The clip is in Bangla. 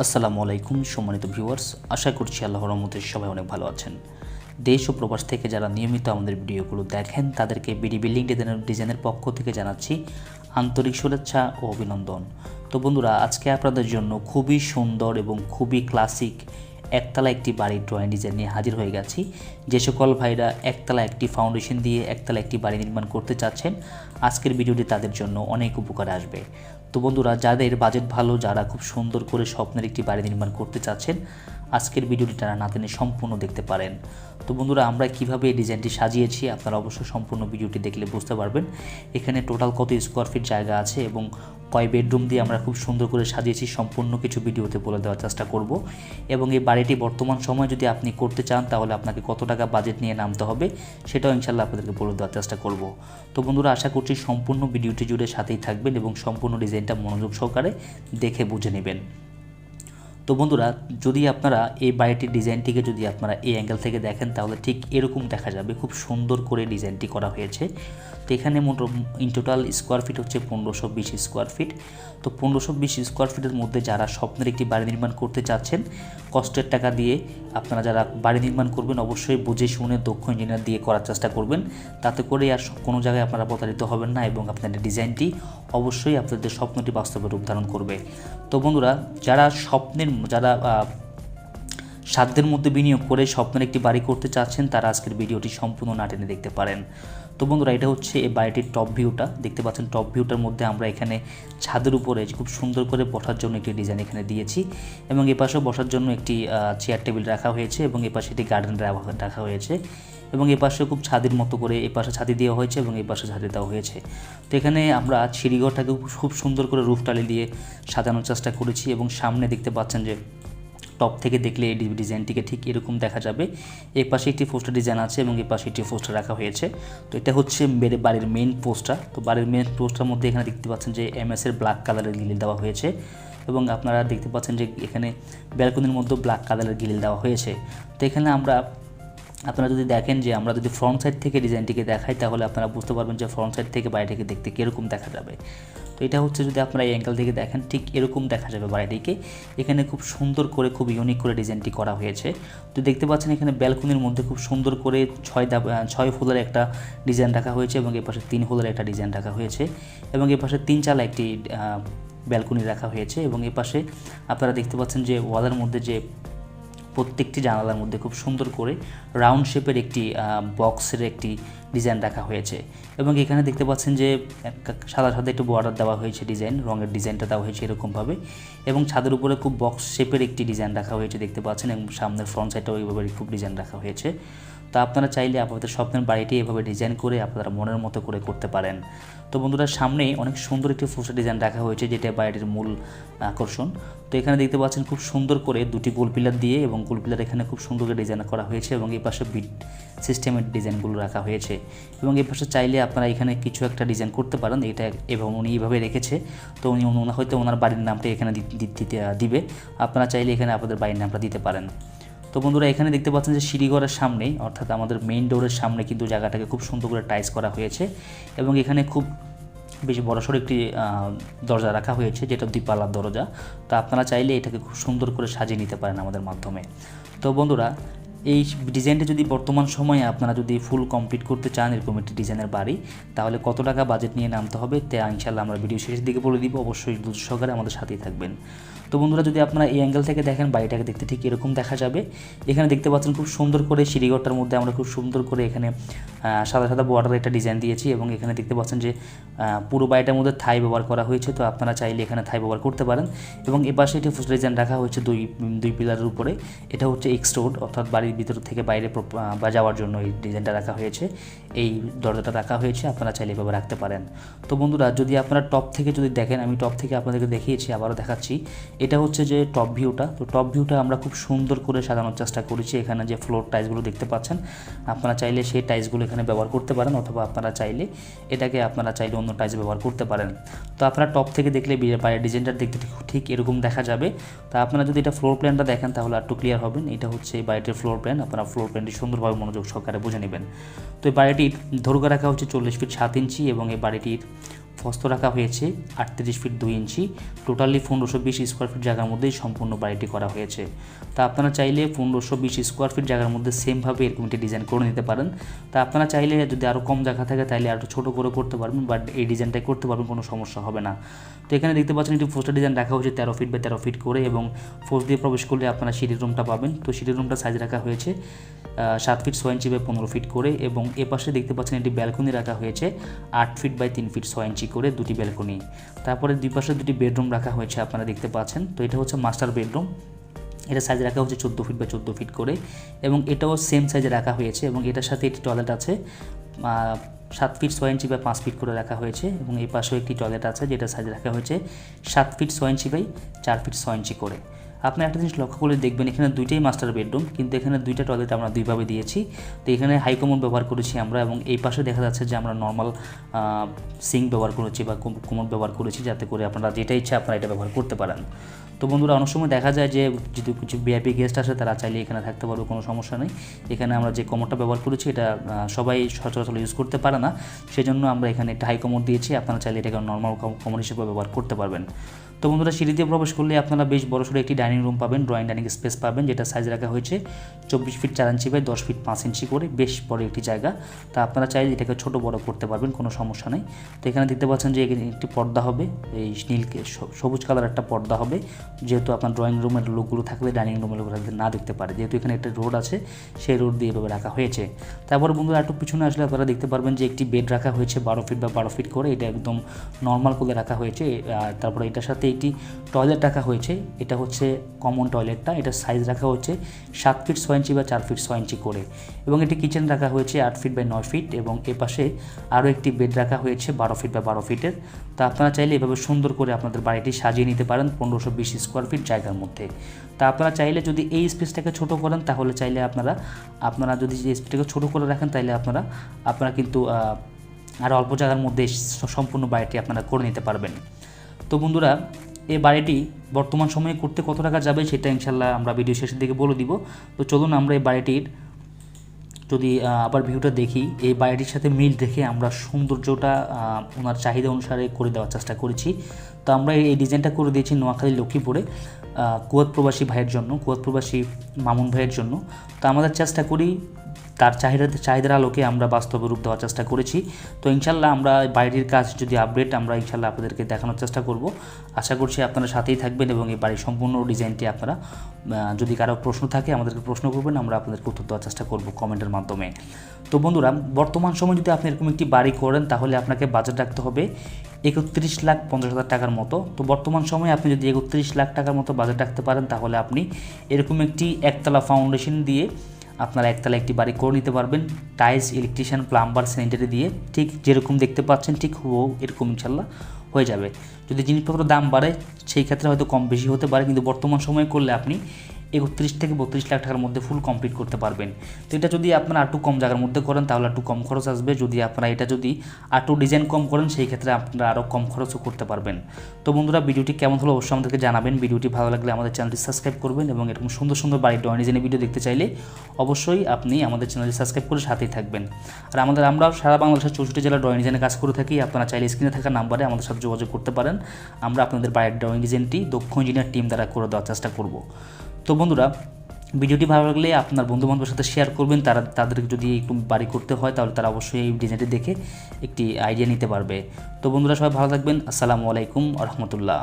আসসালামু আলাইকুম সম্মানিত ভিউয়ার্স, আশা করছি আল্লাহর রহমতে সবাই অনেক ভালো আছেন। দেশ ও প্রবাস থেকে যারা নিয়মিত আমাদের ভিডিওগুলো দেখেন, তাদেরকে বিডি বিল্ডিং ডিজাইনের ডিজাইনের পক্ষ থেকে জানাচ্ছি আন্তরিক শুভেচ্ছা ও অভিনন্দন। তো বন্ধুরা, আজকে আপনাদের জন্য খুবই সুন্দর এবং খুবই ক্লাসিক একতলা একটি বাড়ির ড্রয়িং ডিজাইন নিয়ে হাজির হয়ে গেছি। যে সকল ভাইরা একতলা একটি ফাউন্ডেশন দিয়ে একতলা একটি বাড়ি নির্মাণ করতে চাচ্ছেন, আজকের ভিডিওটি তাদের জন্য অনেক উপকারে আসবে। তো বন্ধুরা, যাদের বাজেট ভালো, যারা খুব সুন্দর করে স্বপ্নের একটি বাড়ি নির্মাণ করতে চাচ্ছেন আজকের ভিডিওটি তারা না টেনে সম্পূর্ণ দেখতে পারেন। তো বন্ধুরা, আমরা কীভাবে এই ডিজাইনটি সাজিয়েছি আপনারা অবশ্যই সম্পূর্ণ ভিডিওটি দেখলে বুঝতে পারবেন। এখানে টোটাল কত স্কোয়ার ফিট জায়গা আছে এবং কয় বেডরুম দিয়ে আমরা খুব সুন্দর করে সাজিয়েছি সম্পূর্ণ কিছু ভিডিওতে বলে দেওয়ার চেষ্টা করব। এবং এই বাড়িটি বর্তমান সময় যদি আপনি করতে চান, তাহলে আপনাকে কত টাকা বাজেট নিয়ে নামতে হবে সেটাও ইনশাল্লাহ আপনাদেরকে বলে দেওয়ার চেষ্টা করব। তো বন্ধুরা, আশা করছি সম্পূর্ণ ভিডিওটি জুড়ে সাথেই থাকবেন এবং সম্পূর্ণ ডিজাইনটা মনোযোগ সহকারে দেখে বুঝে নেবেন। তো বন্ধুরা, যদি আপনারা এই বাড়িটির ডিজাইনটিকে যদি আপনারা এই অ্যাঙ্গেল থেকে দেখেন, তাহলে ঠিক এরকম দেখা যাবে। খুব সুন্দর করে ডিজাইনটি করা হয়েছে। তো এখানে মোট ইন টোটাল স্কোয়ার ফিট হচ্ছে পনেরোশো বিশ স্কোয়ার ফিট তো পনেরোশো বিশ স্কোয়ার ফিটের মধ্যে যারা স্বপ্নের একটি বাড়ি নির্মাণ করতে চাচ্ছেন, কষ্টের টাকা দিয়ে আপনারা যারা বাড়ি নির্মাণ করবেন, অবশ্যই বুঝে শুনে দক্ষ ইঞ্জিনিয়ার দিয়ে করার চেষ্টা করবেন। তাতে করে আর কোনো জায়গায় আপনারা প্রতারিত হবেন না এবং আপনাদের ডিজাইনটি অবশ্যই আপনাদের স্বপ্নটি বাস্তবে রূপ ধারণ করবে। তো বন্ধুরা, যারা স্বপ্নের, যারা সাধ্যের মধ্যে বিনিয়োগ করে স্বপ্নের একটি বাড়ি করতে চাচ্ছেন, তারা আজকের ভিডিওটি সম্পূর্ণ না টেনে দেখতে পারেন। তো বন্ধুরা, এটা হচ্ছে এই বাড়িটির টপ ভিউটা দেখতে পাচ্ছেন টপ ভিউটার মধ্যে আমরা এখানে ছাদের উপরে খুব সুন্দর করে বসার জন্য একটি ডিজাইন এখানে দিয়েছি এবং এ পাশেও বসার জন্য একটি চেয়ার টেবিল রাখা হয়েছে এবং এ পাশে একটি গার্ডেন রাখা হয়েছে। এবং এ পাশে খুব ছাদের মতো করে এ পাশে ছাদি দেওয়া হয়েছে এবং এই পাশে ছাদি দেওয়া হয়েছে। তো এখানে আমরা সিঁড়িঘরটাকে খুব সুন্দর করে রুফ টালি দিয়ে সাজানোর চেষ্টা করেছি এবং সামনে দেখতে পাচ্ছেন যে টপ থেকে দেখলে এই ডিজাইনটিকে ঠিক এরকম দেখা যাবে। এই পাশে একটি পোস্টার ডিজাইন আছে এবং এই পাশে একটি পোস্টার রাখা হয়েছে। তো এটা হচ্ছে মেরে বাড়ির মেইন পোস্টার। তো বাড়ির মেন পোস্টার মধ্যে এখানে দেখতে পাচ্ছেন যে এমএস এর ব্ল্যাক কালারের গিলিল দেওয়া হয়েছে এবং আপনারা দেখতে পাচ্ছেন যে এখানে ব্যালকনির মধ্যে ব্ল্যাক কালারের গিলিল দেওয়া হয়েছে। তো এখানে আমরা আপনারা যদি দেখেন যে আমরা যদি ফ্রন্ট সাইড থেকে ডিজাইনটিকে দেখাই, তাহলে আপনারা বুঝতে পারবেন যে ফ্রন্ট সাইড থেকে বাড়িটিকে দেখতে কীরকম দেখা যাবে। তো এটা হচ্ছে যদি আপনারা এই অ্যাঙ্গেল থেকে দেখেন, ঠিক এরকম দেখা যাবে বাড়িটিকে। এখানে খুব সুন্দর করে, খুব ইউনিক করে ডিজাইনটি করা হয়েছে। তো দেখতে পাচ্ছেন এখানে ব্যালকনির মধ্যে খুব সুন্দর করে ছয় দাব ছয় ফুলের একটা ডিজাইন রাখা হয়েছে এবং এ পাশে তিন ফুলের একটা ডিজাইন রাখা হয়েছে এবং এ পাশে তিন চালা একটি ব্যালকনি রাখা হয়েছে এবং এ পাশে আপনারা দেখতে পাচ্ছেন যে ওয়ালের মধ্যে যে প্রত্যেকটি জানালার মধ্যে খুব সুন্দর করে রাউন্ড শেপের একটি বক্সের একটি ডিজাইন রাখা হয়েছে। এবং এখানে দেখতে পাচ্ছেন যে সাদা সাদা একটু বর্ডার দেওয়া হয়েছে ডিজাইন রঙের ডিজাইনটা দেওয়া হয়েছে এরকমভাবে। এবং ছাদের উপরে খুব বক্স শেপের একটি ডিজাইন রাখা হয়েছে দেখতে পাচ্ছেন, এবং সামনের ফ্রন্ট সাইডটাও এইভাবে খুব ডিজাইন রাখা হয়েছে। তো আপনারা চাইলে আপনাদের স্বপ্নের বাড়িটি এভাবে ডিজাইন করে আপনারা মনের মতো করে করতে পারেন। তো বন্ধুরা, সামনে অনেক সুন্দর একটি ফুসা ডিজাইন রাখা হয়েছে, যেটা বাড়িটির মূল আকর্ষণ। তো এখানে দেখতে পাচ্ছেন খুব সুন্দর করে দুটি গোল পিলার দিয়ে এবং গোল পিলার এখানে খুব সুন্দর করে ডিজাইন করা হয়েছে এবং এই পাশে বিট সিস্টেমের ডিজাইনগুলো রাখা হয়েছে। এবং এই পাশে চাইলে আপনারা এখানে কিছু একটা ডিজাইন করতে পারেন, এটা এবং উনি এইভাবে রেখেছে। তো উনি হয়তো ওনার বাড়ির নামটা এখানে দিতে, দিবে। আপনারা চাইলে এখানে আপনাদের বাড়ির নামটা দিতে পারেন। তো বন্ধুরা, এখানে দেখতে পাচ্ছেন যে সিঁড়িঘরের সামনেই অর্থাৎ আমাদের মেইন ডোরের সামনে কিন্তু জায়গাটাকে খুব সুন্দর করে টাইস করা হয়েছে এবং এখানে খুব বেশ বড়সড় একটি দরজা রাখা হয়েছে, যেটা দ্বিপাল্লার দরজা। তো আপনারা চাইলে এটাকে খুব সুন্দর করে সাজিয়ে নিতে পারেন আমাদের মাধ্যমে। তো বন্ধুরা, এই ডিজাইনটা যদি বর্তমান সময়ে আপনারা যদি ফুল কমপ্লিট করতে চান, এরকম একটি ডিজাইনের বাড়ি, তাহলে কত টাকা বাজেট নিয়ে নামতে হবে তা ইনশাল্লাহ আমরা ভিডিও শেষের দিকে বলে দিব। অবশ্যই বুঝ সহকারে আমাদের সাথেই থাকবেন। তো বন্ধুরা যদি আপনারা এই অ্যাঙ্গেল থেকে দেখেন, বাড়িটাকে দেখতে ঠিক এরকম দেখা যাবে। এখানে দেখতে পাচ্ছেন খুব সুন্দর করে সিঁড়িঘরটার মধ্যে আমরা খুব সুন্দর করে এখানে সাদা সাদা বর্ডার একটা ডিজাইন দিয়েছি এবং এখানে দেখতে পাচ্ছেন যে পুরো বাড়িটার মধ্যে থাই ব্যবহার করা হয়েছে। তো আপনারা চাইলে এখানে থাই ব্যবহার করতে পারেন এবং এ পাশে একটি ফুস ডিজাইন রাখা হয়েছে দুই দুই পিলারের উপরে। এটা হচ্ছে এক্স রোড অর্থাৎ বাড়ির ভিতর থেকে বাইরে বা যাওয়ার জন্য এই ডিজাইনটা রাখা হয়েছে। এই দরজাটা রাখা হয়েছে, আপনারা চাইলে এভাবে রাখতে পারেন। তো বন্ধুরা, যদি আপনারা টপ থেকে যদি দেখেন, আমি টপ থেকে আপনাদেরকে দেখিয়েছি, আবারও দেখাচ্ছি। এটা হচ্ছে যে টপ ভিউটা তো টপ ভিউটা আমরা খুব সুন্দর করে সাজানোর চেষ্টা করেছি। এখানে যে ফ্লোর টাইলসগুলো দেখতে পাচ্ছেন, আপনারা চাইলে সেই টাইলসগুলো এখানে ব্যবহার করতে পারেন অথবা আপনারা চাইলে এটাকে আপনারা চাইলে অন্য টাইলস ব্যবহার করতে পারেন। তো আপনারা টপ থেকে দেখলে বাইরের ডিজাইনটা দেখতে ঠিক- এরকম দেখা যাবে। তা আপনারা যদি এটা ফ্লোর প্ল্যানটা দেখেন তাহলে একটু ক্লিয়ার হবেন এটা হচ্ছে এই বাড়িটির ফ্লোর প্ল্যান আপনারা ফ্লোর প্ল্যানটি সুন্দরভাবে মনোযোগ সহকারে বুঝে নেবেন। তো এই বাড়িটির দৈর্ঘ্য রাখা হচ্ছে চল্লিশ ফিট সাত ইঞ্চি এবং এই বাড়িটির ফস্ত রাখা হয়েছে আটত্রিশ ফিট দুই ইঞ্চি। টোটালি পনেরোশো বিশ স্কোয়ার ফিট জায়গার মধ্যেই সম্পূর্ণ বাড়িটি করা হয়েছে। তা আপনারা চাইলে পনেরোশো বিশ স্কোয়ার ফিট জায়গার মধ্যে সেমভাবে এরকম একটি ডিজাইন করে নিতে পারেন। তা আপনারা চাইলে যদি আরও কম জায়গা থাকে তাহলে আরও ছোটো করে করতে পারবেন বাট এই ডিজাইনটাই করতে পারবেন, কোনো সমস্যা হবে না। তো এখানে দেখতে পাচ্ছেন একটি পোস্টার ডিজাইন রাখা হয়েছে তেরো ফিট বা তেরো ফিট করে এবং ফোর্স দিয়ে প্রবেশ করলে আপনারা সিঁড়ির রুমটা পাবেন। তো সিঁড়ির রুমটা সাইজ রাখা হয়েছে সাত ফিট ছয় ইঞ্চি বাই পনেরো ফিট করে এবং এ পাশে দেখতে পাচ্ছেন একটি ব্যালকনি রাখা হয়েছে, আট ফিট বাই তিন ফিট ছয় ইঞ্চি। করে দুটি ব্যালকনি তারপরে দুই পাশে দুটি বেডরুম রাখা হয়েছে আপনারা দেখতে পাচ্ছেন। তো এটা হচ্ছে মাস্টার বেডরুম এটা সাইজ রাখা হচ্ছে চোদ্দ ফিট বা চোদ্দ ফিট করে এবং এটাও সেম সাইজে রাখা হয়েছে এবং এটার সাথে একটি টয়লেট আছে। সাত ফিট ছয় ইঞ্চি বাই পাঁচ ফিট করে রাখা হয়েছে এবং এই পাশেও একটি টয়লেট আছে যেটা সাইজ রাখা হয়েছে সাত ফিট ছয় ইঞ্চি বাই চার ফিট ছয় ইঞ্চি করে। আপনি একটা জিনিস লক্ষ্য করে দেখবেন, এখানে দুইটাই মাস্টার বেডরুম কিন্তু এখানে দুইটা টয়লেট আমরা দুইভাবে দিয়েছি। তো এখানে হাইকমন ব্যবহার করেছি আমরা এবং এই পাশে দেখা যাচ্ছে যে আমরা নর্মাল সিঙ্ক ব্যবহার করেছি বা কোমর ব্যবহার করেছি যাতে করে আপনারা যেটা ইচ্ছা আপনারা এটা ব্যবহার করতে পারেন। তো বন্ধুরা, অনেক সময় দেখা যায় যে যদি কিছু ভিআইপি গেস্ট আসে, তারা চাইলে এখানে থাকতে পারবে, কোনো সমস্যা নেই। এখানে আমরা যে কমরটা ব্যবহার করেছি, এটা সবাই সচরাচর ইউজ করতে পারে না। সেজন্য আমরা এখানে একটা হাই কমর দিয়েছি, আপনারা চাইলে এটাকে নর্মাল কমর হিসেবে ব্যবহার করতে পারবেন। তো বন্ধুরা সিঁড়ি দিয়ে প্রবেশ করলে আপনারা বেশ বড় সড়ো একটি ডাইনিং রুম পাবেন ড্রয়িং ডাইনিং স্পেস পাবেন, যেটা সাইজ রাখা হয়েছে চব্বিশ ফিট চার ইঞ্চি বাই দশ ফিট পাঁচ ইঞ্চি করে, বেশ বড় একটি জায়গা। তা আপনারা চাইলে এটাকে ছোট বড় করতে পারবেন, কোনো সমস্যা নেই। তো এখানে দেখতে পাচ্ছেন যে একটি পর্দা হবে, এই নীলকে সবুজ কালার একটা পর্দা হবে। যেহেতু আপনার ড্রয়িং রুমের লোকগুলো থাকলে ডাইনিং রুমের লোকগুলো না দেখতে পারে, যেহেতু এখানে একটা রোড আছে, সেই রোড দিয়ে এভাবে রাখা হয়েছে। তারপরে বন্ধুরা একটু পিছনে আসলে আপনারা দেখতে পারবেন যে একটি বেড রাখা হয়েছে, বারো ফিট বা বারো ফিট করে, এটা একদম নর্মাল করে রাখা হয়েছে আর তারপরে এটার সাথে একটি টয়লেট রাখা হয়েছে। এটা হচ্ছে কমন টয়লেটটা এটা সাইজ রাখা হচ্ছে সাত ফিট ছয় ইঞ্চি বা চার ফিট ছয় ইঞ্চি করে। এবং এটি কিচেন রাখা হয়েছে আট ফিট বাই নয় ফিট এবং এ পাশে আরও একটি বেড রাখা হয়েছে বারো ফিট বা বারো ফিটের তা আপনারা চাইলে এভাবে সুন্দর করে আপনাদের বাড়িটি সাজিয়ে নিতে পারেন পনেরোশো বিশ স্কোয়ার ফিট জায়গার মধ্যে। তা আপনারা চাইলে যদি এই স্পেসটাকে ছোট করেন তাহলে চাইলে আপনারা আপনারা যদি এই স্পেসটাকে ছোট করে রাখেন তাহলে আপনারা আপনারা কিন্তু আর অল্প জায়গার মধ্যে সম্পূর্ণ বাড়িটি আপনারা করে নিতে পারবেন। তো বন্ধুরা এই বাড়িটি বর্তমান সময়ে করতে কত টাকা যাবে সেটা ইনশাল্লাহ আমরা ভিডিও শেষের দিকে বলে দিব। তো চলুন আমরা এই বাড়িটির যদি আবার ভিউটা দেখি, এই বাড়িটির সাথে মিল রেখে আমরা সৌন্দর্যটা ওনার চাহিদা অনুসারে করে দেওয়ার চেষ্টা করেছি। তো আমরা এই ডিজাইনটা করে দিয়েছি নোয়াখালী লক্ষ্মীপুরে কুয়াত প্রবাসী ভাইয়ের জন্য, কুয়াত প্রবাসী মামুন ভাইয়ের জন্য। তো আমাদের চেষ্টা করি তার চাহিদা চাহিদার আলোকে আমরা বাস্তবে রূপ দেওয়ার চেষ্টা করেছি। তো ইনশাল্লাহ আমরা বাড়িটির কাজ যদি আপডেট আমরা ইনশাল্লাহ আপনাদেরকে দেখানোর চেষ্টা করব। আশা করছি আপনারা সাথেই থাকবেন এবং এই বাড়ির সম্পূর্ণ ডিজাইনটি আপনারা যদি কারও প্রশ্ন থাকে, আমাদেরকে প্রশ্ন করবেন, আমরা আপনাদেরকে উত্তর দেওয়ার চেষ্টা করব কমেন্টের মাধ্যমে। তো বন্ধুরা, বর্তমান সময় যদি আপনি এরকম একটি বাড়ি করেন, তাহলে আপনাকে বাজেট রাখতে হবে একত্রিশ লাখ পঞ্চাশ হাজার টাকার মতো। তো বর্তমান সময়ে আপনি যদি একত্রিশ লাখ টাকার মতো বাজেট রাখতে পারেন, তাহলে আপনি এরকম একটি একতলা ফাউন্ডেশন দিয়ে আপনারা একতলা একটি বাড়ি করে নিতে পারবেন। টাইলস ইলেকট্রিশিয়ান প্লাম্বার স্যানিটারি দিয়ে ঠিক যেরকম দেখতে পাচ্ছেন, ঠিক হো, এরকম ইনশাল্লাহ হয়ে যাবে। যদি জিনিসপত্র দাম বাড়ে, সেই ক্ষেত্রে হয়তো কম বেশি হতে পারে, কিন্তু বর্তমান সময়ে করলে আপনি একত্রিশ থেকে বত্রিশ লাখ টাকার মধ্যে ফুল কমপ্লিট করতে পারবেন। তো এটা যদি আপনারা একটু কম জায়গার মধ্যে করেন, তাহলে একটু কম খরচ আসবে। যদি আপনারা এটা যদি একটু ডিজাইন কম করেন, সেই ক্ষেত্রে আপনারা আরও কম খরচও করতে পারবেন। তো বন্ধুরা, ভিডিওটি কেমন হলো অবশ্যই আমাদেরকে জানাবেন। ভিডিওটি ভালো লাগলে আমাদের চ্যানেলটি সাবস্ক্রাইব করবেন এবং এরকম সুন্দর সুন্দর বাড়ির ড্রয়িং ডিজাইনের ভিডিও দেখতে চাইলে অবশ্যই আপনি আমাদের চ্যানেলটি সাবস্ক্রাইব করে সাথেই থাকবেন। আর আমাদের আমরাও সারা বাংলাদেশের চৌষট্টি জেলার ড্রয়িং ডিজাইনের কাজ করে থাকি। আপনারা চাইলে স্ক্রিনে থাকা নাম্বারে আমাদের সাথে যোগাযোগ করতে পারেন। আমরা আপনাদের বাড়ির ড্রয়িং ডিজাইনটি দক্ষ ইঞ্জিনিয়ার টিম দ্বারা করে দেওয়ার চেষ্টা করব। তো বন্ধুরা, ভিডিওটি ভালো লাগলে আপনার বন্ধু বান্ধবের সাথে শেয়ার করবেন। তারা তাদেরকে যদি একটু বাড়ি করতে হয়, তাহলে তারা অবশ্যই এই ডিজাইনটি দেখে একটি আইডিয়া নিতে পারবে। তো বন্ধুরা, সবাই ভালো থাকবেন। আসসালামু আলাইকুম রহমতুল্লাহ।